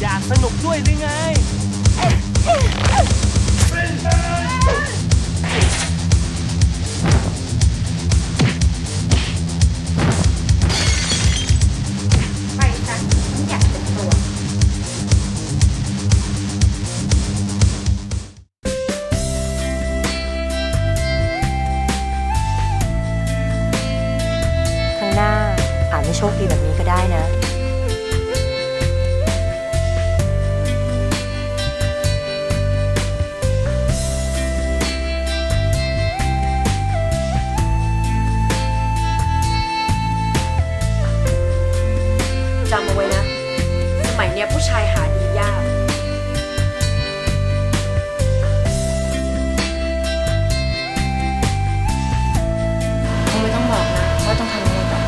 อยากสนุกด้วยหรือไง ไปจ้ะฉันอยากเป็นตัว ข้างหน้าอาจไม่โชคดีแบบนี้ก็ได้นะ มัยเนี้ยผู้ชายหาดียากคงไม่ต้องบอกนะว่าต้องทำยัไงต่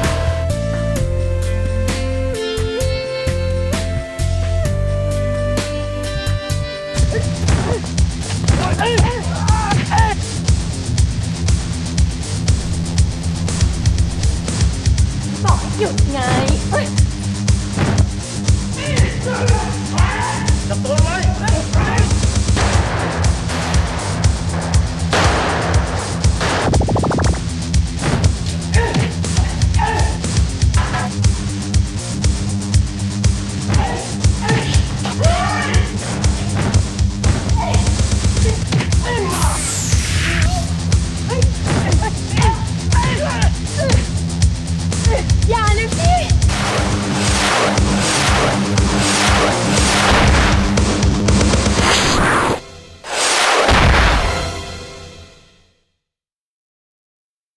บอกใหยุดไง Yeah.